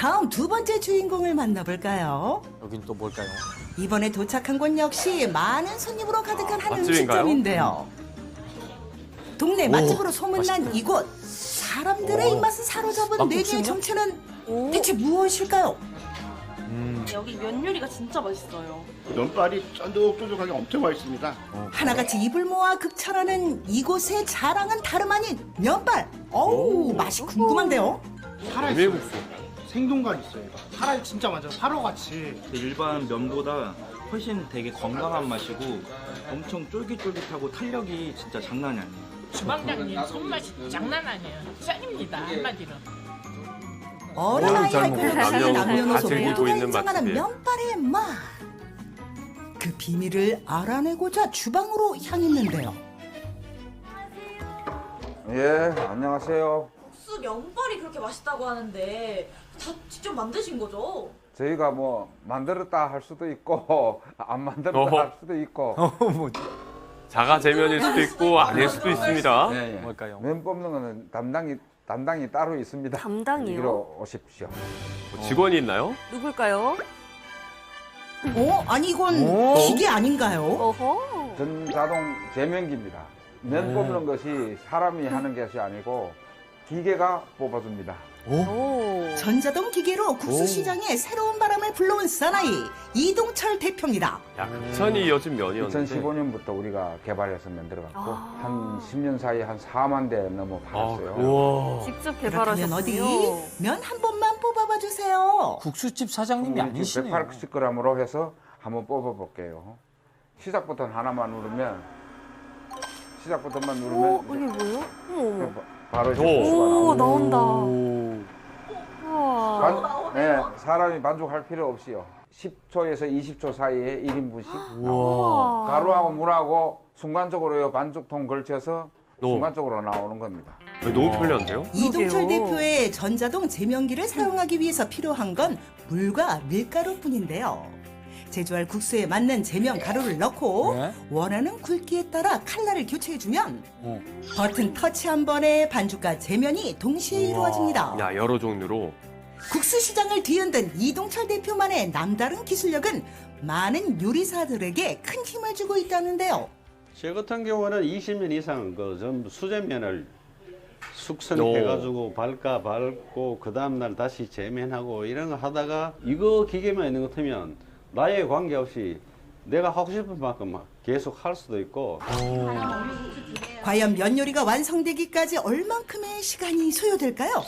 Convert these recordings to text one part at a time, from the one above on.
다음 두 번째 주인공을 만나볼까요? 여긴 또 뭘까요? 이번에 도착한 곳 역시 많은 손님으로 가득한 한 맛집인가요? 음식점인데요. 동네 오, 맛집으로 소문난 맛있다. 이곳. 사람들의 입맛을 사로잡은 메뉴의 막국수인가? 정체는 대체 무엇일까요? 음. 여기 면 요리가 진짜 맛있어요. 면발이 쫀득쫀득하게 엄청 맛있습니다. 하나같이 입을 모아 극찬하는 이곳의 자랑은 다름 아닌 면발. 어우, 맛이 궁금한데요? 살아있어요. 메밀국수. 생동감 있어요. 살아 진짜 완전 화로같이. 일반 면보다 훨씬 되게 건강한 맛이고 엄청 쫄깃쫄깃하고 탄력이 진짜 장난이 아니에요. 주방장님 손맛이 장난 아니에요. 짱입니다 한마디로. 어른 아이 할 젊은 것 남녀노소 모두가 있는 인정하는. 면발의 맛. 그 비밀을 알아내고자 주방으로 향했는데요. 예, 안녕하세요. 국수 면발이 그렇게 맛있다고 하는데 다 직접 만드신 거죠? 저희가 뭐 만들었다 할 수도 있고 안 만들었다 어허. 할 수도 있고 뭐지? 자가 제면일 수도 있고 아닐 수도 있습니다. 예, 예. 뭘까요? 면 뽑는 거는 담당이 담당이 따로 있습니다. 담당이요? 여기로 오십시오. 뭐 직원이 있나요? 누굴까요? 어? 아니 이건 오. 기계 아닌가요? 어허. 전자동 제면기입니다. 면 네. 뽑는 것이 사람이 하는 것이 아니고 기계가 뽑아줍니다. 오? 오. 전자동 기계로 국수 오. 시장에 새로운 바람을 불러온 사나이 이동철 대표입니다. 야 극찬이 이어진 면이었는데. 2015년부터 우리가 개발해서 만들어갔고 아. 한 10년 사이에 한 4만 대 넘어 아, 팔았어요. 우와. 직접 그렇다면 어디 개발하셨군요. 면 한 번만 뽑아봐 주세요. 국수집 사장님이 아니시네요. 180g으로 해서 한번 뽑아볼게요. 시작부터 하나만 누르면 시작부터만 오, 누르면 이게 뭐예요? 어머, 어머. 바로 이제 오. 나온다. 우와. 반, 네, 사람이 반죽할 필요 없이요. 10초에서 20초 사이에 1인분씩 우와. 우와. 가루하고 물하고 순간적으로 반죽통 걸쳐서 오. 순간적으로 나오는 겁니다. 너무 편리한데요? 이동철 그러게요. 대표의 전자동 제면기를 사용하기 위해서 필요한 건 물과 밀가루뿐인데요. 제조할 국수에 맞는 제면 가루를 넣고 네. 원하는 굵기에 따라 칼날을 교체해주면 어. 버튼 터치 한 번에 반죽과 제면이 동시에 이루어집니다. 야 여러 종류로. 국수 시장을 뒤흔든 이동철 대표만의 남다른 기술력은 많은 요리사들에게 큰 힘을 주고 있다는데요. 저 같은 경우는 20년 이상 그 전부 수제면을 숙성해가지고 발가 밟고 그 다음날 다시 재면하고 이런 거 하다가 이거 기계만 있는 것 같으면 나에 관계없이 내가 하고 싶은 만큼 계속 할 수도 있고 과연 면 요리가 완성되기까지 얼만큼의 시간이 소요될까요?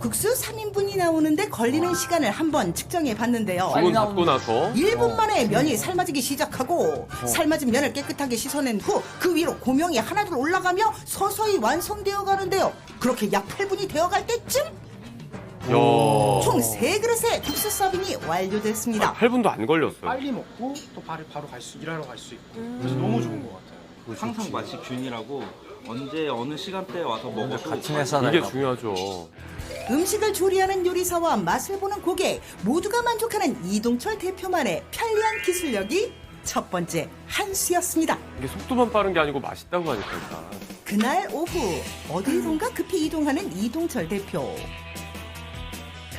국수 3인분이 나오는데 걸리는 시간을 한번 측정해 봤는데요. 주문 받고 나서 1분 만에 면이 삶아지기 시작하고 삶아진 면을 깨끗하게 씻어낸 후 그 위로 고명이 하나둘 올라가며 서서히 완성되어 가는데요. 그렇게 약 8분이 되어 갈 때쯤 야. 총 3그릇의 국수 서빙이 완료됐습니다. 8분도 안 걸렸어요. 빨리 먹고 또 바로 바로 갈 수 일하러 갈 수 있고. 그래서 너무 좋은 것 같아요. 항상 맛이 균이라고 언제 어느 시간대에 와서 먹어도 같은 회사다. 이게 중요하죠. 음식을 조리하는 요리사와 맛을 보는 고객 모두가 만족하는 이동철 대표만의 편리한 기술력이 첫 번째 한수였습니다. 이게 속도만 빠른 게 아니고 맛있다고 하니까 일단. 그날 오후 어디론가 급히 이동하는 이동철 대표.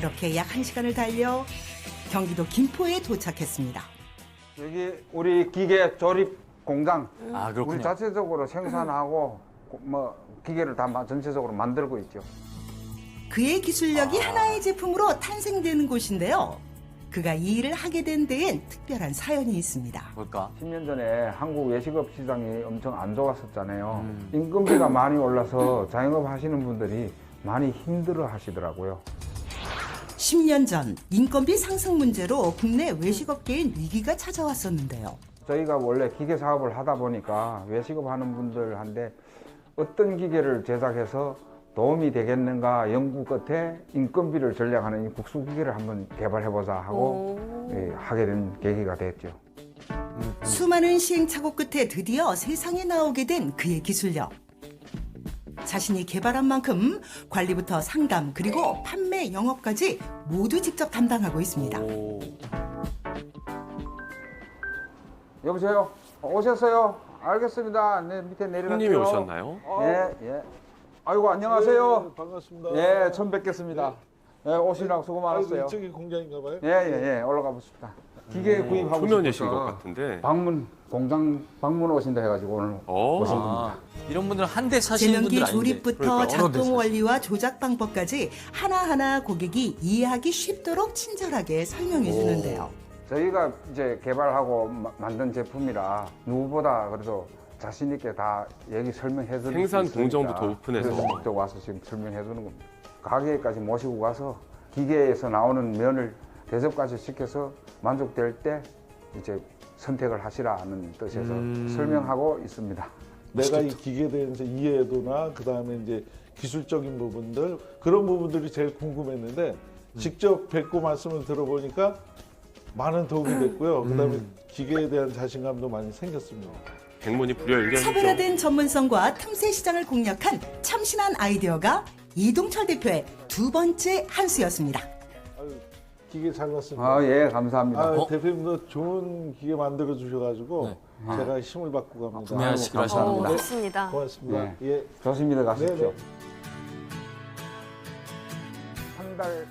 그렇게 약 한시간을 달려 경기도 김포에 도착했습니다. 여기 우리 기계 조립 공장 아 우리 그렇군요. 자체적으로 생산하고 고- 뭐 기계를 다 마- 전체적으로 만들고 있죠. 그의 기술력이 하나의 제품으로 탄생되는 곳인데요. 그가 이 일을 하게 된 데엔 특별한 사연이 있습니다. 뭘까? 10년 전에 한국 외식업 시장이 엄청 안 좋았었잖아요. 음. 임금비가 많이 올라서 자영업 하시는 분들이 많이 힘들어 하시더라고요. 10년 전 인건비 상승 문제로 국내 외식업계엔 위기가 찾아왔었는데요. 저희가 원래 기계 사업을 하다 보니까 외식업 하는 분들한테 어떤 기계를 제작해서 도움이 되겠는가 연구 끝에 인건비를 전략하는 이 국수 기계를 한번 개발해보자 하고 오. 예, 하게 된 계기가 됐죠. 수많은 시행착오 끝에 드디어 세상에 나오게 된 그의 기술력. 자신이 개발한 만큼 관리부터 상담 그리고 판매 영업까지 모두 직접 담당하고 있습니다. 오. 여보세요? 오셨어요? 알겠습니다. 네, 밑에 내려갈게요. 손님이 오셨나요? 예, 예. 아이고, 안녕하세요. 반갑습니다. 예, 처음 뵙겠습니다. 예, 오시느라고 수고 많았어요. 이쪽이 공장인가 봐요. 예, 예, 예. 올라가 보십니다. 기계 구입하고 초면이신 것 같은데. 방문 공장 방문 오신다 해가지고 오늘 어. 오신 겁니다. 아, 이런 분들은 한 대 사시는 분들 아닌데. 조립부터 그러니까 어느 데 작동 원리와 조작 방법까지 하나하나 고객이 이해하기 쉽도록 친절하게 설명해 주는데요. 저희가 이제 개발하고 마- 만든 제품이라 누구보다 그래도 자신 있게 다 얘기 설명해 드릴 생산 공정부터 오픈해서. 그래서 직접 와서 지금 설명해 주는 겁니다. 가게까지 모시고 가서 기계에서 나오는 면을 대접까지 시켜서 만족될 때 이제 선택을 하시라는 뜻에서 음. 설명하고 있습니다. 내가 이 기계에 대해서 이해도나 그 다음에 이제 기술적인 부분들 그런 부분들이 제일 궁금했는데 직접 뵙고 말씀을 들어보니까 많은 도움이 됐고요. 그 다음에 기계에 대한 자신감도 많이 생겼습니다. 백문이 불여일견이죠. 차별화된 전문성과 틈새 시장을 공략한 참신한 아이디어가 이동철 대표의 두 번째 한 수였습니다. 기계 잘 봤습니다. 아, 예, 감사합니다. 아, 어? 대표님도 좋은 기계 만들어 주셔가지고 네. 제가 힘을 받고 갑니다. 하셨는데. 어, 감사합니다. 좋습니다. 고맙습니다. 네. 예. 조심히 들어가십시오. 네네. 한 달,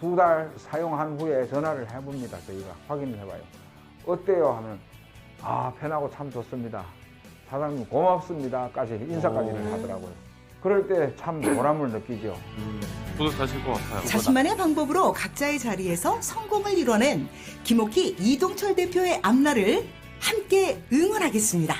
두 달 사용한 후에 전화를 해봅니다. 저희가 확인을 해봐요. 어때요? 하면 아 편하고 참 좋습니다. 사장님 고맙습니다.까지 인사까지는 하더라고요. 그럴 때 참 보람을 느끼죠. 뿌듯하실 것 같아요. 자신만의 방법으로 각자의 자리에서 성공을 이뤄낸 김옥희 이동철 대표의 앞날을 함께 응원하겠습니다.